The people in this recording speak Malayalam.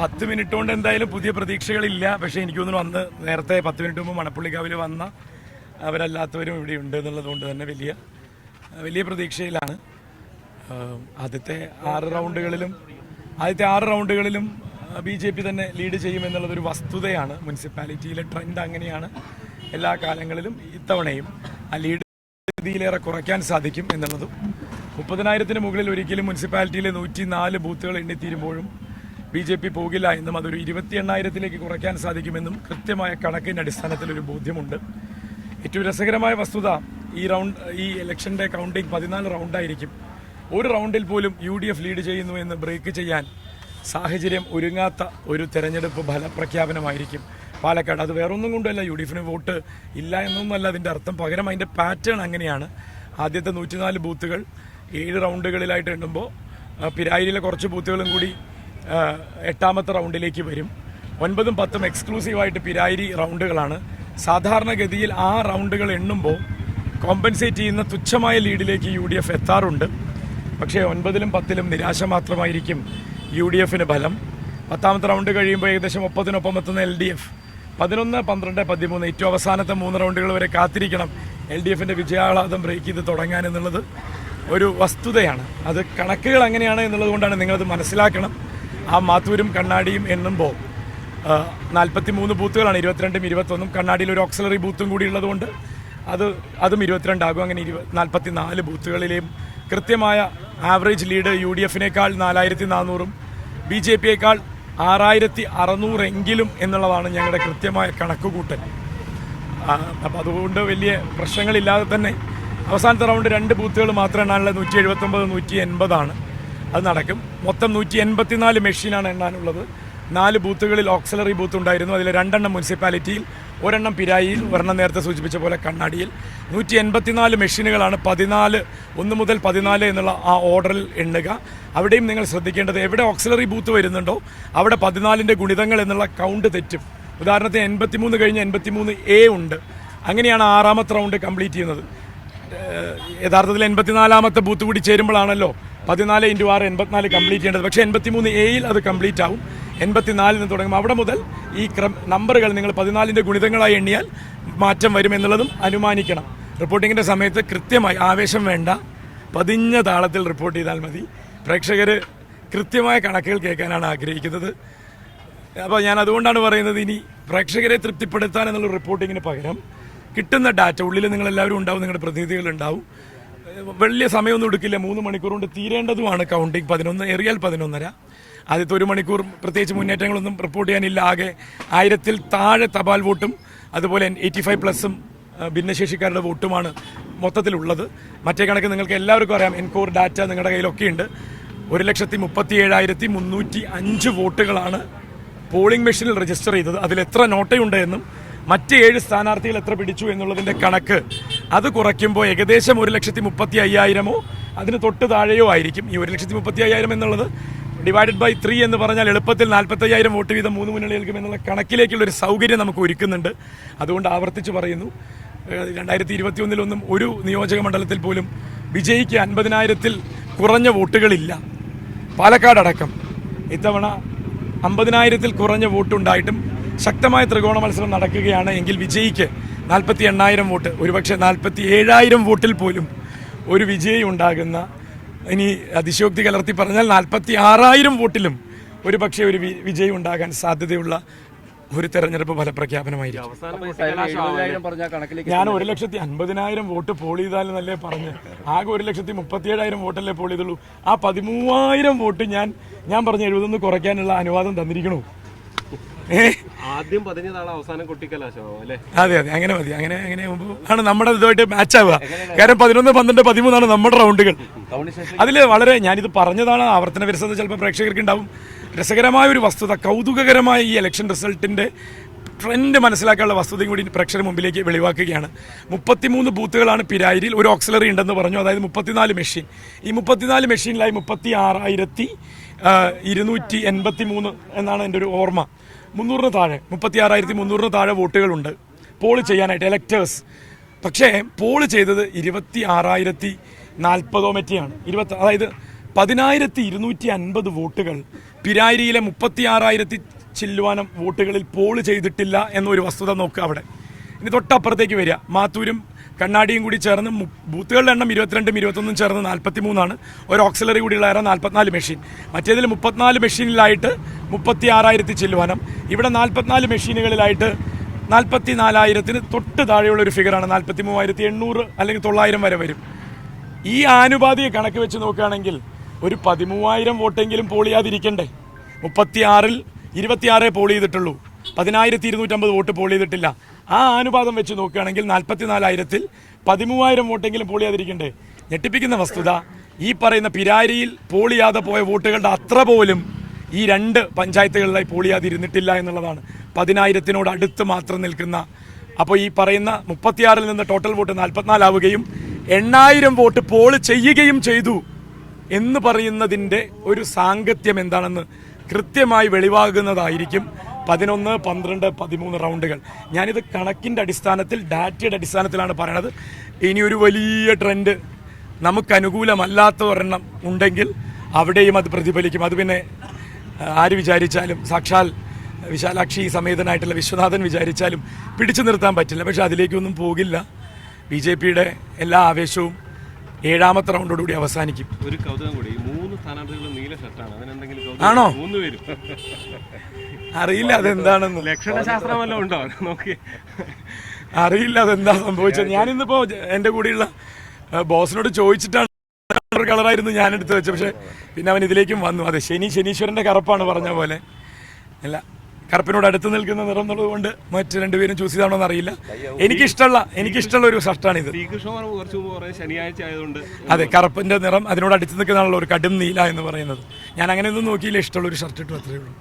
പത്ത് മിനിറ്റ് കൊണ്ട് എന്തായാലും പുതിയ പ്രതീക്ഷകളില്ല. പക്ഷേ എനിക്ക് തോന്നുന്നു അന്ന് നേരത്തെ പത്ത് മിനിറ്റ് മുമ്പ് മണപ്പുള്ളിക്കാവിൽ വന്ന അവരല്ലാത്തവരും ഇവിടെ ഉണ്ട് എന്നുള്ളത് കൊണ്ട് തന്നെ വലിയ വലിയ പ്രതീക്ഷയിലാണ്. ആദ്യത്തെ ആറ് റൗണ്ടുകളിലും ആദ്യത്തെ ആറ് റൗണ്ടുകളിലും ബി ജെ പി തന്നെ ലീഡ് ചെയ്യുമെന്നുള്ളതൊരു വസ്തുതയാണ്. മുനിസിപ്പാലിറ്റിയിലെ ട്രെൻഡ് അങ്ങനെയാണ് എല്ലാ കാലങ്ങളിലും ഇത്തവണയും ആ ലീഡ് രീതിയിലേറെ കുറയ്ക്കാൻ സാധിക്കും എന്നുള്ളതും. മുപ്പതിനായിരത്തിന് മുകളിൽ ഒരിക്കലും മുനിസിപ്പാലിറ്റിയിലെ നൂറ്റി നാല് ബൂത്തുകൾ എണ്ണിത്തീരുമ്പോഴും ബി ജെ പി പോകില്ല എന്നും അതൊരു ഇരുപത്തി എണ്ണായിരത്തിലേക്ക് കുറയ്ക്കാൻ സാധിക്കുമെന്നും കൃത്യമായ കണക്കിന്റെ അടിസ്ഥാനത്തിൽ ഒരു ബോധ്യമുണ്ട്. ഏറ്റവും രസകരമായ വസ്തുത ഈ റൗണ്ട് ഈ ഇലക്ഷന്റെ കൗണ്ടിങ് പതിനാല് റൗണ്ടായിരിക്കും ഒരു റൗണ്ടിൽ പോലും യു ഡി എഫ് ലീഡ് ചെയ്യുന്നു എന്ന് ബ്രേക്ക് ചെയ്യാൻ സാഹചര്യം ഒരുങ്ങാത്ത ഒരു തെരഞ്ഞെടുപ്പ് ഫലപ്രഖ്യാപനമായിരിക്കും. പാലക്കാട് അത് വേറൊന്നും കൊണ്ടല്ല യു ഡി എഫിന് വോട്ട് ഇല്ല എന്നൊന്നുമല്ല അതിന്റെ അർത്ഥം. പകരം അതിന്റെ പാറ്റേൺ അങ്ങനെയാണ്. ആദ്യത്തെ നൂറ്റിനാല് ബൂത്തുകൾ ഏഴ് റൗണ്ടുകളിലായിട്ട് എണ്ണുമ്പോൾ പിരായിരിയിലെ കുറച്ച് ബൂത്തുകളും കൂടി എട്ടാമത്തെ റൗണ്ടിലേക്ക് വരും. ഒൻപതും പത്തും എക്സ്ക്ലൂസീവായിട്ട് പിരായിരി റൗണ്ടുകളാണ്. സാധാരണഗതിയിൽ ആ റൗണ്ടുകൾ എണ്ണുമ്പോൾ കോമ്പൻസേറ്റ് ചെയ്യുന്ന തുച്ഛമായ ലീഡിലേക്ക് യു ഡി എഫ് എത്താറുണ്ട്. പക്ഷേ ഒൻപതിലും പത്തിലും നിരാശ മാത്രമായിരിക്കും യു ഡി എഫിന് ഫലം. പത്താമത്തെ റൗണ്ട് കഴിയുമ്പോൾ ഏകദേശം മുപ്പതിനൊപ്പം എത്തുന്ന എൽ ഡി എഫ്. പതിനൊന്ന് പന്ത്രണ്ട് പതിമൂന്ന് ഏറ്റവും അവസാനത്തെ മൂന്ന് റൗണ്ടുകൾ വരെ കാത്തിരിക്കണം എൽ ഡി എഫിന്റെ വിജയാഹ്ലാദം ബ്രേക്ക് ചെയ്ത് തുടങ്ങാൻ എന്നുള്ളത് ഒരു വസ്തുതയാണ്. അത് കണക്കുകൾ അങ്ങനെയാണ് എന്നുള്ളത് കൊണ്ടാണ് നിങ്ങളത് മനസ്സിലാക്കണം. ആ മാത്തൂരും കണ്ണാടിയും എണ്ണുമ്പോൾ നാൽപ്പത്തി മൂന്ന് ബൂത്തുകളാണ് ഇരുപത്തിരണ്ടും ഇരുപത്തൊന്നും കണ്ണാടിയിൽ ഒരു ഓക്സിലറി ബൂത്തും കൂടി ഉള്ളതുകൊണ്ട് അത് അതും ഇരുപത്തിരണ്ടാകും. അങ്ങനെ ഇരുപ നാൽപ്പത്തി നാല് ബൂത്തുകളിലെയും കൃത്യമായ ആവറേജ് ലീഡ് യു ഡി എഫിനേക്കാൾ നാലായിരത്തി നാനൂറും ബി ജെ പിയേക്കാൾ ആറായിരത്തി അറുന്നൂറെങ്കിലും എന്നുള്ളതാണ് ഞങ്ങളുടെ കൃത്യമായ കണക്കുകൂട്ടൽ. അപ്പോൾ അതുകൊണ്ട് വലിയ പ്രശ്നങ്ങളില്ലാതെ തന്നെ അവസാനത്തെ റൗണ്ട് രണ്ട് ബൂത്തുകൾ മാത്രമാണ് നൂറ്റി എഴുപത്തൊമ്പത് നൂറ്റി എൺപതാണ് അത് നടക്കും. മൊത്തം നൂറ്റി എൺപത്തിനാല് മെഷീനാണ് എണ്ണാനുള്ളത്. നാല് ബൂത്തുകളിൽ ഓക്സിലറി ബൂത്ത് ഉണ്ടായിരുന്നു. അതിൽ രണ്ടെണ്ണം മുനിസിപ്പാലിറ്റിയിൽ ഒരെണ്ണം പിരായിയിൽ ഒരെണ്ണം നേരത്തെ സൂചിപ്പിച്ച പോലെ കണ്ണാടിയിൽ. നൂറ്റി എൺപത്തിനാല് മെഷീനുകളാണ് പതിനാല് ഒന്ന് മുതൽ പതിനാല് എന്നുള്ള ആ ഓർഡറിൽ എണ്ണുക. അവിടെയും നിങ്ങൾ ശ്രദ്ധിക്കേണ്ടത് എവിടെ ഓക്സിലറി ബൂത്ത് വരുന്നുണ്ടോ അവിടെ പതിനാലിന്റെ ഗുണിതങ്ങൾ എന്നുള്ള കൗണ്ട് തെറ്റും. ഉദാഹരണത്തിന് എൺപത്തിമൂന്ന് കഴിഞ്ഞ് എൺപത്തിമൂന്ന് എ ഉണ്ട്. അങ്ങനെയാണ് ആറാമത്തെ റൗണ്ട് കംപ്ലീറ്റ് ചെയ്യുന്നത്. യഥാർത്ഥത്തിൽ എൺപത്തിനാലാമത്തെ ബൂത്ത് കൂടി ചേരുമ്പോഴാണല്ലോ പതിനാല് ഇന്റു ആറ് എൺപത്തിനാല് കംപ്ലീറ്റ് ചെയ്യേണ്ടത്. പക്ഷേ എൺപത്തിമൂന്ന് എയിൽ അത് കംപ്ലീറ്റ് ആവും. എൺപത്തിനാലിന് തുടങ്ങും. അവിടെ മുതൽ ഈ ക്രം നമ്പറുകൾ നിങ്ങൾ പതിനാലിന്റെ ഗുണിതങ്ങളായി എണ്ണിയാൽ മാറ്റം വരും എന്നുള്ളതും അനുമാനിക്കണം. റിപ്പോർട്ടിങ്ങിന്റെ സമയത്ത് കൃത്യമായി ആവേശം വേണ്ട. പതിഞ്ഞ താളത്തിൽ റിപ്പോർട്ട് ചെയ്താൽ മതി. പ്രേക്ഷകർ കൃത്യമായ കണക്കുകൾ കേൾക്കാനാണ് ആഗ്രഹിക്കുന്നത്. അപ്പോൾ ഞാൻ അതുകൊണ്ടാണ് പറയുന്നത് ഇനി പ്രേക്ഷകരെ തൃപ്തിപ്പെടുത്താൻ എന്നുള്ള റിപ്പോർട്ടിങ്ങിന് പകരം കിട്ടുന്ന ഡാറ്റ ഉള്ളിൽ നിങ്ങൾ എല്ലാവരും ഉണ്ടാവും നിങ്ങളുടെ പ്രതിനിധികൾ ഉണ്ടാവും. വലിയ സമയമൊന്നും എടുക്കില്ല. മൂന്ന് മണിക്കൂർ കൊണ്ട് തീരേണ്ടതുമാണ് കൗണ്ടിങ് പതിനൊന്ന് എറിയാൽ പതിനൊന്നര. ആദ്യത്തെ ഒരു മണിക്കൂർ പ്രത്യേകിച്ച് മുന്നേറ്റങ്ങളൊന്നും റിപ്പോർട്ട് ചെയ്യാനില്ല. ആകെ ആയിരത്തിൽ താഴെ തപാൽ വോട്ടും അതുപോലെ എയ്റ്റി ഫൈവ് പ്ലസും ഭിന്നശേഷിക്കാരുടെ വോട്ടുമാണ് മൊത്തത്തിലുള്ളത്. മറ്റേ കണക്ക് നിങ്ങൾക്ക് എല്ലാവർക്കും അറിയാം. എൻകോർ ഡാറ്റ നിങ്ങളുടെ കയ്യിലൊക്കെ ഉണ്ട്. ഒരു ലക്ഷത്തി മുപ്പത്തി ഏഴായിരത്തി മുന്നൂറ്റി അഞ്ച് വോട്ടുകളാണ് പോളിംഗ് മെഷീനിൽ രജിസ്റ്റർ ചെയ്തത്. അതിൽ എത്ര നോട്ടയുണ്ട് എന്നും മറ്റ് ഏഴ് സ്ഥാനാർത്ഥികൾ എത്ര പിടിച്ചു എന്നുള്ളതിന്റെ കണക്ക് അത് കുറയ്ക്കുമ്പോൾ ഏകദേശം ഒരു ലക്ഷത്തി മുപ്പത്തി അയ്യായിരമോ? അതിന് തൊട്ട് താഴെയോ ആയിരിക്കും. ഈ ഒരു ലക്ഷത്തി മുപ്പത്തി അയ്യായിരം എന്നുള്ളത് ഡിവൈഡഡ് ബൈ ത്രീ എന്ന് പറഞ്ഞാൽ എളുപ്പത്തിൽ നാൽപ്പത്തയ്യായിരം വോട്ട് വീതം മൂന്ന് മുന്നണികൾക്കും എന്നുള്ള കണക്കിലേക്കുള്ള ഒരു സൗകര്യം നമുക്ക് ഒരുക്കുന്നുണ്ട്. അതുകൊണ്ട് ആവർത്തിച്ച് പറയുന്നു. രണ്ടായിരത്തി ഇരുപത്തി ഒന്നിലൊന്നും ഒരു നിയോജക മണ്ഡലത്തിൽ പോലും വിജയിക്ക് അൻപതിനായിരത്തിൽ കുറഞ്ഞ വോട്ടുകളില്ല. പാലക്കാട് അടക്കം ഇത്തവണ അമ്പതിനായിരത്തിൽ കുറഞ്ഞ വോട്ടുണ്ടായിട്ടും ശക്തമായ ത്രികോണ മത്സരം നടക്കുകയാണ് എങ്കിൽ വിജയിക്ക് നാൽപ്പത്തി എണ്ണായിരം വോട്ട് ഒരുപക്ഷെ നാൽപ്പത്തി ഏഴായിരം വോട്ടിൽ പോലും ഒരു വിജയി ഉണ്ടാകുന്ന ഇനി അതിശയോക്തി കലർത്തി പറഞ്ഞാൽ നാൽപ്പത്തി ആറായിരം വോട്ടിലും ഒരു പക്ഷേ ഒരു വി- വിജയി ഉണ്ടാകാൻ സാധ്യതയുള്ള ഒരു തെരഞ്ഞെടുപ്പ് ഫലപ്രഖ്യാപനമായിരിക്കും. ഞാൻ ഒരു ലക്ഷത്തി അൻപതിനായിരം വോട്ട് പോൾ ചെയ്താലെന്നല്ലേ പറഞ്ഞ് ആകെ ഒരു ലക്ഷത്തി മുപ്പത്തിയേഴായിരം വോട്ടല്ലേ പോൾ ചെയ്തുള്ളൂ. ആ പതിമൂവായിരം വോട്ട് ഞാൻ ഞാൻ പറഞ്ഞ എഴുപതൊന്ന് കുറയ്ക്കാനുള്ള അനുവാദം തന്നിരിക്കണു. ആദ്യം പതിഞ്ഞ താളെ അവസാനം കൊട്ടിക്കലാശമാവും അല്ലെ? അതെ അതെ. അങ്ങനെ മതി. അങ്ങനെ അങ്ങനെ ആണ് നമ്മുടെ ഇതുമായിട്ട് മാച്ച് ആവുക. കാരണം പതിനൊന്ന് പന്ത്രണ്ട് പതിമൂന്നാണ് നമ്മുടെ റൗണ്ടുകൾ. അതിൽ വളരെ ഞാനിത് പറഞ്ഞതാണ് ആവർത്തന വിരസത ചിലപ്പോൾ പ്രേക്ഷകർക്ക് ഉണ്ടാവും. രസകരമായ ഒരു വസ്തുത കൗതുകകരമായ ഈ ഇലക്ഷൻ റിസൾട്ടിന്റെ ട്രെൻഡ് മനസ്സിലാക്കാനുള്ള വസ്തുതയും കൂടി പ്രേക്ഷകർ മുമ്പിലേക്ക് വെളിവാക്കുകയാണ്. മുപ്പത്തിമൂന്ന് ബൂത്തുകളാണ് പിരായിരിൽ ഒരു ഓക്സിലറി ഉണ്ടെന്ന് പറഞ്ഞു. അതായത് മുപ്പത്തിനാല് മെഷീൻ ഈ മുപ്പത്തിനാല് മെഷീനിലായി മുപ്പത്തി ആറായിരത്തി ഇരുന്നൂറ്റി എൺപത്തി മൂന്ന് എന്നാണ് എന്റെ ഒരു ഓർമ്മ. മുന്നൂറിന് താഴെ മുപ്പത്തി ആറായിരത്തി മുന്നൂറിന് താഴെ വോട്ടുകളുണ്ട്. പോൾ ചെയ്യാനായിട്ട് എലക്ടേഴ്സ് പക്ഷേ പോൾ ചെയ്തത് ഇരുപത്തി ആറായിരത്തി നാൽപ്പതോ മറ്റെയാണ്. ഇരുപത്തി അതായത് പതിനായിരത്തി ഇരുന്നൂറ്റി അൻപത് വോട്ടുകൾ. പിരാരിയിലെ മുപ്പത്തി ആറായിരത്തി ചില്ലുവാനം വോട്ടുകളിൽ പോൾ ചെയ്തിട്ടില്ല എന്നൊരു വസ്തുത നോക്കുക അവിടെ. ഇനി തൊട്ടപ്പുറത്തേക്ക് വരിക. മാത്തൂരും കണ്ണാടിയും കൂടി ചേർന്ന് ബൂത്തുകളുടെ എണ്ണം ഇരുപത്തിരണ്ടും ഇരുപത്തൊന്നും ചേർന്ന് നാൽപ്പത്തി മൂന്നാണ് ഒരു ഓക്സിലറി കൂടി ഉള്ള നാൽപ്പത്തിനാല് മെഷീൻ. മറ്റേതിൽ മുപ്പത്തിനാല് മെഷീനിലായിട്ട് മുപ്പത്തി ആറായിരത്തി ചില്ലുവാനം. ഇവിടെ നാൽപ്പത്തിനാല് മെഷീനുകളിലായിട്ട് നാൽപ്പത്തി നാലായിരത്തിന് തൊട്ട് താഴെയുള്ള ഒരു ഫിഗറാണ് നാൽപ്പത്തി മൂവായിരത്തി എണ്ണൂറ് അല്ലെങ്കിൽ തൊള്ളായിരം വരെ വരും. ഈ ആനുപാതിക കണക്ക് വെച്ച് നോക്കുകയാണെങ്കിൽ ഒരു പതിമൂവായിരം വോട്ടെങ്കിലും പോൾ ചെയ്യാതിരിക്കണ്ടേ മുപ്പത്തിയാറിൽ ഇരുപത്തിയാറേ പോളി ചെയ്തിട്ടുള്ളൂ പതിനായിരത്തി ഇരുന്നൂറ്റമ്പത് വോട്ട് പോളി ചെയ്തിട്ടില്ല ആ അനുപാതം വെച്ച് നോക്കുകയാണെങ്കിൽ നാൽപ്പത്തിനാലായിരത്തിൽ പതിമൂവായിരം വോട്ടെങ്കിലും പോളിയാതിരിക്കണ്ടേ? ഞെട്ടിപ്പിക്കുന്ന വസ്തുത ഈ പറയുന്ന പിരാരിയിൽ പോളിയാതെ പോയ വോട്ടുകളുടെ അത്ര പോലും ഈ രണ്ട് പഞ്ചായത്തുകളിലായി പോളിയാതിരുന്നിട്ടില്ല എന്നുള്ളതാണ്. പതിനായിരത്തിനോട് അടുത്ത് മാത്രം നിൽക്കുന്ന അപ്പോൾ ഈ പറയുന്ന മുപ്പത്തിയാറിൽ നിന്ന് ടോട്ടൽ വോട്ട് നാൽപ്പത്തിനാലാവുകയും എണ്ണായിരം വോട്ട് പോൾ ചെയ്യുകയും ചെയ്തു എന്ന് പറയുന്നതിന്റെ ഒരു സാങ്കത്യം എന്താണെന്ന് കൃത്യമായി വെളിവാകുന്നതായിരിക്കും. പതിനൊന്ന് പന്ത്രണ്ട് പതിമൂന്ന് റൗണ്ടുകൾ. ഞാനിത് കണക്കിന്റെ അടിസ്ഥാനത്തിൽ ഡാറ്റയുടെ അടിസ്ഥാനത്തിലാണ് പറയണത്. ഇനിയൊരു വലിയ ട്രെൻഡ് നമുക്ക് അനുകൂലമല്ലാത്ത ഒരെണ്ണം ഉണ്ടെങ്കിൽ അവിടെയും അത് പ്രതിഫലിക്കും. അത് പിന്നെ ആര് വിചാരിച്ചാലും സാക്ഷാൽ വിശാലാക്ഷി സമേതനായിട്ടുള്ള വിശ്വനാഥൻ വിചാരിച്ചാലും പിടിച്ചു നിർത്താൻ പറ്റില്ല. പക്ഷെ അതിലേക്കൊന്നും പോകില്ല. ബി ജെ പിയുടെ എല്ലാ ആവേശവും ഏഴാമത്തെ റൗണ്ടോടുകൂടി അവസാനിക്കും. ഒരു കൗതുകം കൂടി. മൂന്ന് സ്ഥാനാർത്ഥികളും നീല ഷർട്ടാണ്. അതിനെന്തെങ്കിലും ആണോ? മൂന്ന് പേരും അറിയില്ല അതെന്താണെന്ന്. ലക്ഷണശാസ്ത്രമല്ലോ ഉണ്ടോ? നോക്കി. അറിയില്ല അതെന്താ സംഭവിച്ചത്. ഞാനിന്നിപ്പോ എന്റെ കൂടെയുള്ള ബോസിനോട് ചോദിച്ചിട്ടാണ് കളറായിരുന്നു ഞാൻ എടുത്ത് വെച്ചത്. പക്ഷെ പിന്നെ അവൻ ഇതിലേക്കും വന്നു. അതെ ശനി ശനീശ്വരന്റെ കറുപ്പാണ് പറഞ്ഞ പോലെ. അല്ല കറുപ്പിനോട് അടുത്ത് നിൽക്കുന്ന നിറം എന്നുള്ളത് കൊണ്ട് മറ്റ് രണ്ടുപേരും ചൂസ് ചെയ്താണോ എന്ന് അറിയില്ല എനിക്കിഷ്ടമുള്ള എനിക്കിഷ്ടമുള്ള ഒരു ഷർട്ടാണിത്. ശനിയാഴ്ച ആയതുകൊണ്ട്. അതെ കറുപ്പിന്റെ നിറം അതിനോട് അടുത്ത് നിൽക്കുന്നതാണല്ലോ ഒരു കടും നീല എന്ന് പറയുന്നത്. ഞാൻ അങ്ങനെ ഒന്നും നോക്കിയില്ല ഇഷ്ടമുള്ള ഒരു ഷർട്ട് ഇട്ടു അത്രേ ഉള്ളൂ.